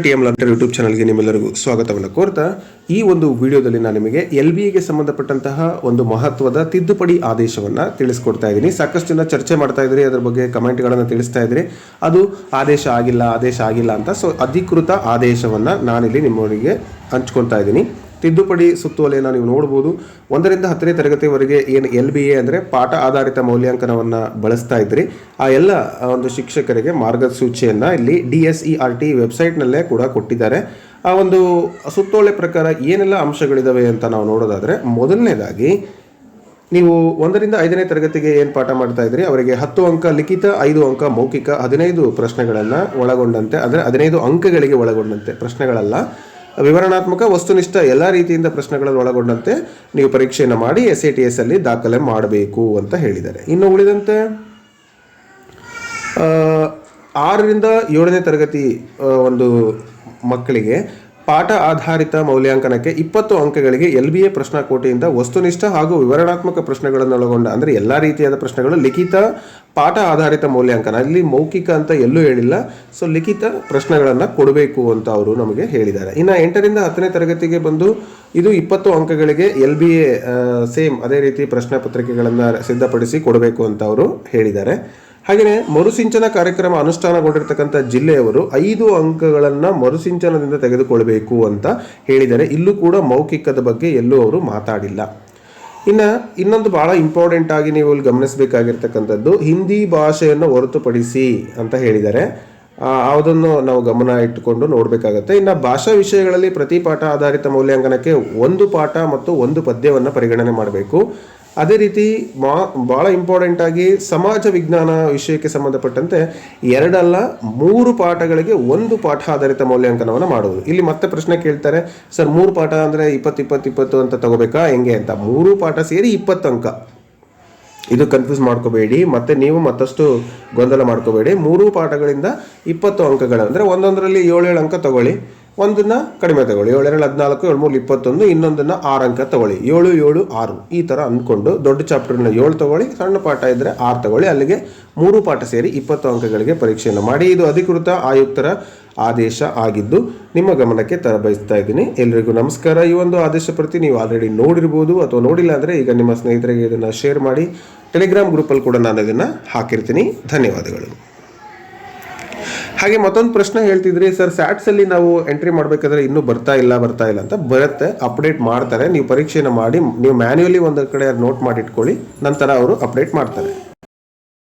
T M ಲಂಟರ್ YouTube ಚಾನಲ್ಗೆ ನಿಮ್ಮೆಲ್ಲರಿಗೂ ಸ್ವಾಗತವನ್ನು ಕೋರ್ತಾ, ಈ ಒಂದು ವಿಡಿಯೋದಲ್ಲಿ ನಾನು ನಿಮಗೆ ಎಲ್ ಬಿ ಎಗೆ ಸಂಬಂಧಪಟ್ಟಂತಹ ಒಂದು ಮಹತ್ವದ ತಿದ್ದುಪಡಿ ಆದೇಶವನ್ನು ತಿಳಿಸ್ಕೊಡ್ತಾ ಇದ್ದೀನಿ. ಸಾಕಷ್ಟು ಜನ ಚರ್ಚೆ ಮಾಡ್ತಾ ಇದ್ರಿ, ಅದರ ಬಗ್ಗೆ ಕಮೆಂಟ್ಗಳನ್ನು ತಿಳಿಸ್ತಾ ಇದ್ರಿ. ಅದು ಆದೇಶ ಆಗಿಲ್ಲ ಆದೇಶ ಆಗಿಲ್ಲ ಅಂತ ಸೊ, ಅಧಿಕೃತ ಆದೇಶವನ್ನು ನಾನಿಲ್ಲಿ ನಿಮ್ಮವರಿಗೆ ಹಂಚ್ಕೊಳ್ತಾ ಇದ್ದೀನಿ. ತಿದ್ದುಪಡಿ ಸುತ್ತುವಲೆಯನ್ನು ನೀವು ನೋಡ್ಬೋದು. ಒಂದರಿಂದ ಹತ್ತನೇ ತರಗತಿವರೆಗೆ ಏನು ಎಲ್ ಬಿ ಎ ಅಂದರೆ ಪಾಠ ಆಧಾರಿತ ಮೌಲ್ಯಾಂಕನವನ್ನು ಬಳಸ್ತಾ ಇದ್ರಿ. ಆ ಎಲ್ಲ ಒಂದು ಶಿಕ್ಷಕರಿಗೆ ಮಾರ್ಗಸೂಚಿಯನ್ನು ಇಲ್ಲಿ D S E R T ವೆಬ್ಸೈಟ್ನಲ್ಲೇ ಕೂಡ ಕೊಟ್ಟಿದ್ದಾರೆ. ಆ ಒಂದು ಸುತ್ತೋಲೆ ಪ್ರಕಾರ ಏನೆಲ್ಲ ಅಂಶಗಳಿದ್ದಾವೆ ಅಂತ ನಾವು ನೋಡೋದಾದರೆ, ಮೊದಲನೇದಾಗಿ ನೀವು ಒಂದರಿಂದ ಐದನೇ ತರಗತಿಗೆ ಏನು ಪಾಠ ಮಾಡ್ತಾ ಇದ್ರಿ? ಅವರಿಗೆ ಹತ್ತು ಅಂಕ ಲಿಖಿತ, ಐದು ಅಂಕ ಮೌಖಿಕ, ಹದಿನೈದು ಪ್ರಶ್ನೆಗಳನ್ನು ಒಳಗೊಂಡಂತೆ, ಅಂದರೆ ಹದಿನೈದು ಅಂಕಗಳಿಗೆ ಒಳಗೊಂಡಂತೆ ಪ್ರಶ್ನೆಗಳಲ್ಲ. ವಿವರಣಾತ್ಮಕ ವಸ್ತುನಿಷ್ಠ ಎಲ್ಲ ರೀತಿಯಿಂದ ಪ್ರಶ್ನೆಗಳನ್ನು ಒಳಗೊಂಡಂತೆ ನೀವು ಪರೀಕ್ಷೆಯನ್ನು ಮಾಡಿ ಎಸ್ ಎ ಟಿ ಎಸ್ ಅಲ್ಲಿ ದಾಖಲೆ ಮಾಡಬೇಕು ಅಂತ ಹೇಳಿದ್ದಾರೆ. ಇನ್ನು ಉಳಿದಂತೆ ಆರರಿಂದ ಏಳನೇ ತರಗತಿ ಒಂದು ಮಕ್ಕಳಿಗೆ ಪಾಠ ಆಧಾರಿತ ಮೌಲ್ಯಾಂಕನಕ್ಕೆ ಇಪ್ಪತ್ತು ಅಂಕಗಳಿಗೆ ಎಲ್ ಬಿ ಎ ಪ್ರಶ್ನಾಕೋಟಿಯಿಂದ ವಸ್ತುನಿಷ್ಠ ಹಾಗೂ ವಿವರಣಾತ್ಮಕ ಪ್ರಶ್ನೆಗಳನ್ನು ಒಳಗೊಂಡ ಅಂದರೆ ಎಲ್ಲ ರೀತಿಯಾದ ಪ್ರಶ್ನೆಗಳು, ಲಿಖಿತ ಪಾಠ ಆಧಾರಿತ ಮೌಲ್ಯಾಂಕನ. ಅಲ್ಲಿ ಮೌಖಿಕ ಅಂತ ಎಲ್ಲೂ ಹೇಳಿಲ್ಲ. ಸೊ ಲಿಖಿತ ಪ್ರಶ್ನೆಗಳನ್ನು ಕೊಡಬೇಕು ಅಂತ ಅವರು ನಮಗೆ ಹೇಳಿದ್ದಾರೆ. ಇನ್ನು ಎಂಟರಿಂದ ಹತ್ತನೇ ತರಗತಿಗೆ ಬಂದು ಇದು ಇಪ್ಪತ್ತು ಅಂಕಗಳಿಗೆ ಎಲ್ ಬಿ ಎ ಸೇಮ್ ಅದೇ ರೀತಿ ಪ್ರಶ್ನೆ ಪತ್ರಿಕೆಗಳನ್ನು ಸಿದ್ಧಪಡಿಸಿ ಕೊಡಬೇಕು ಅಂತ ಅವರು ಹೇಳಿದ್ದಾರೆ. ಹಾಗೆಯೇ ಮರುಸಿಂಚನ ಕಾರ್ಯಕ್ರಮ ಅನುಷ್ಠಾನಗೊಂಡಿರ್ತಕ್ಕಂಥ ಜಿಲ್ಲೆಯವರು ಐದು ಅಂಕಗಳನ್ನು ಮರುಸಿಂಚನದಿಂದ ತೆಗೆದುಕೊಳ್ಬೇಕು ಅಂತ ಹೇಳಿದ್ದಾರೆ. ಇಲ್ಲೂ ಕೂಡ ಮೌಖಿಕದ ಬಗ್ಗೆ ಎಲ್ಲೂ ಅವರು ಮಾತಾಡಿಲ್ಲ. ಇನ್ನು ಇನ್ನೊಂದು ಭಾಳ ಇಂಪಾರ್ಟೆಂಟ್ ಆಗಿ ನೀವು ಇಲ್ಲಿ ಗಮನಿಸಬೇಕಾಗಿರ್ತಕ್ಕಂಥದ್ದು ಹಿಂದಿ ಭಾಷೆಯನ್ನು ಹೊರತುಪಡಿಸಿ ಅಂತ ಹೇಳಿದ್ದಾರೆ. ಆ, ಅದನ್ನು ನಾವು ಗಮನ ಇಟ್ಟುಕೊಂಡು ನೋಡಬೇಕಾಗತ್ತೆ. ಇನ್ನು ಭಾಷಾ ವಿಷಯಗಳಲ್ಲಿ ಪ್ರತಿ ಪಾಠ ಆಧಾರಿತ ಮೌಲ್ಯಾಂಕನಕ್ಕೆ ಒಂದು ಪಾಠ ಮತ್ತು ಒಂದು ಪದ್ಯವನ್ನು ಪರಿಗಣನೆ ಮಾಡಬೇಕು. ಅದೇ ರೀತಿ ಮಾ ಭಾಳ ಇಂಪಾರ್ಟೆಂಟ್ ಆಗಿ ಸಮಾಜ ವಿಜ್ಞಾನ ವಿಷಯಕ್ಕೆ ಸಂಬಂಧಪಟ್ಟಂತೆ ಎರಡಲ್ಲ ಮೂರು ಪಾಠಗಳಿಗೆ ಒಂದು ಪಾಠ ಆಧಾರಿತ ಮೌಲ್ಯಾಂಕನವನ್ನು ಮಾಡುವುದು. ಇಲ್ಲಿ ಮತ್ತೆ ಪ್ರಶ್ನೆ ಕೇಳ್ತಾರೆ, ಸರ್, ಮೂರು ಪಾಠ ಅಂದರೆ ಇಪ್ಪತ್ತು ಇಪ್ಪತ್ತು ಇಪ್ಪತ್ತು ಅಂತ ತಗೋಬೇಕಾ? ಹೆಂಗೆ ಅಂತ? ಮೂರು ಪಾಠ ಸೇರಿ ಇಪ್ಪತ್ತು ಅಂಕ. ಇದು ಕನ್ಫ್ಯೂಸ್ ಮಾಡ್ಕೋಬೇಡಿ, ಮತ್ತೆ ನೀವು ಮತ್ತಷ್ಟು ಗೊಂದಲ ಮಾಡ್ಕೋಬೇಡಿ. ಮೂರು ಪಾಠಗಳಿಂದ ಇಪ್ಪತ್ತು ಅಂಕಗಳು ಅಂದರೆ ಒಂದೊಂದರಲ್ಲಿ ಏಳು ಏಳು ಅಂಕ ತಗೊಳ್ಳಿ. ಒಂದನ್ನ ಕಡಿಮೆ ತಗೊಳ್ಳಿ ಏಳೆರಡು ಹದಿನಾಲ್ಕು, ಏಳು, ಮೂರು, ಇಪ್ಪತ್ತೊಂದು, ಇನ್ನೊಂದನ್ನ ಆರು ಅಂಕ ತಗೊಳ್ಳಿ. ಏಳು ಏಳು, ಆರು, ಈ ಥರ ಅಂದ್ಕೊಂಡು ದೊಡ್ಡ ಚಾಪ್ಟರ್ನ ಏಳು ತಗೊಳ್ಳಿ, ಸಣ್ಣ ಪಾಠ ಇದ್ದರೆ ಆರು ತಗೊಳ್ಳಿ, ಅಲ್ಲಿಗೆ ಮೂರು ಪಾಠ ಸೇರಿ ಇಪ್ಪತ್ತು ಅಂಕಗಳಿಗೆ ಪರೀಕ್ಷೆಯನ್ನು ಮಾಡಿ. ಇದು ಅಧಿಕೃತ ಆಯುಕ್ತರ ಆದೇಶ ಆಗಿದ್ದು ನಿಮ್ಮ ಗಮನಕ್ಕೆ ತರ ಬಯಸ್ತಾ ಇದ್ದೀನಿ. ಎಲ್ರಿಗೂ ನಮಸ್ಕಾರ. ಈ ಒಂದು ಆದೇಶ ಪ್ರತಿ ನೀವು ಆಲ್ರೆಡಿ ನೋಡಿರ್ಬೋದು ಅಥವಾ ನೋಡಿಲ್ಲ ಅಂದರೆ ಈಗ ನಿಮ್ಮ ಸ್ನೇಹಿತರಿಗೆ ಇದನ್ನು ಶೇರ್ ಮಾಡಿ. ಟೆಲಿಗ್ರಾಮ್ ಗ್ರೂಪಲ್ಲಿ ಕೂಡ ನಾನು ಇದನ್ನು ಹಾಕಿರ್ತೀನಿ. ಧನ್ಯವಾದಗಳು. ಹಾಗೆ ಮತ್ತೊಂದು ಪ್ರಶ್ನೆ ಹೇಳ್ತಿದ್ರಿ, ಸರ್ ಸ್ಯಾಟ್ಸಲ್ಲಿ ನಾವು ಎಂಟ್ರಿ ಮಾಡಬೇಕಾದ್ರೆ ಇನ್ನೂ ಬರ್ತಾ ಇಲ್ಲ ಬರ್ತಾ ಇಲ್ಲ ಅಂತ ಬರುತ್ತೆ, ಅಪ್ಡೇಟ್ ಮಾಡ್ತಾರೆ. ನೀವು ಪರೀಕ್ಷೆನ ಮಾಡಿ, ನೀವು ಮ್ಯಾನ್ಯುಯಲಿ ಒಂದು ಕಡೆ ನೋಟ್ ಮಾಡಿ ಇಟ್ಕೊಳ್ಳಿ ನಂತರ ಅವರು ಅಪ್ಡೇಟ್ ಮಾಡ್ತಾರೆ.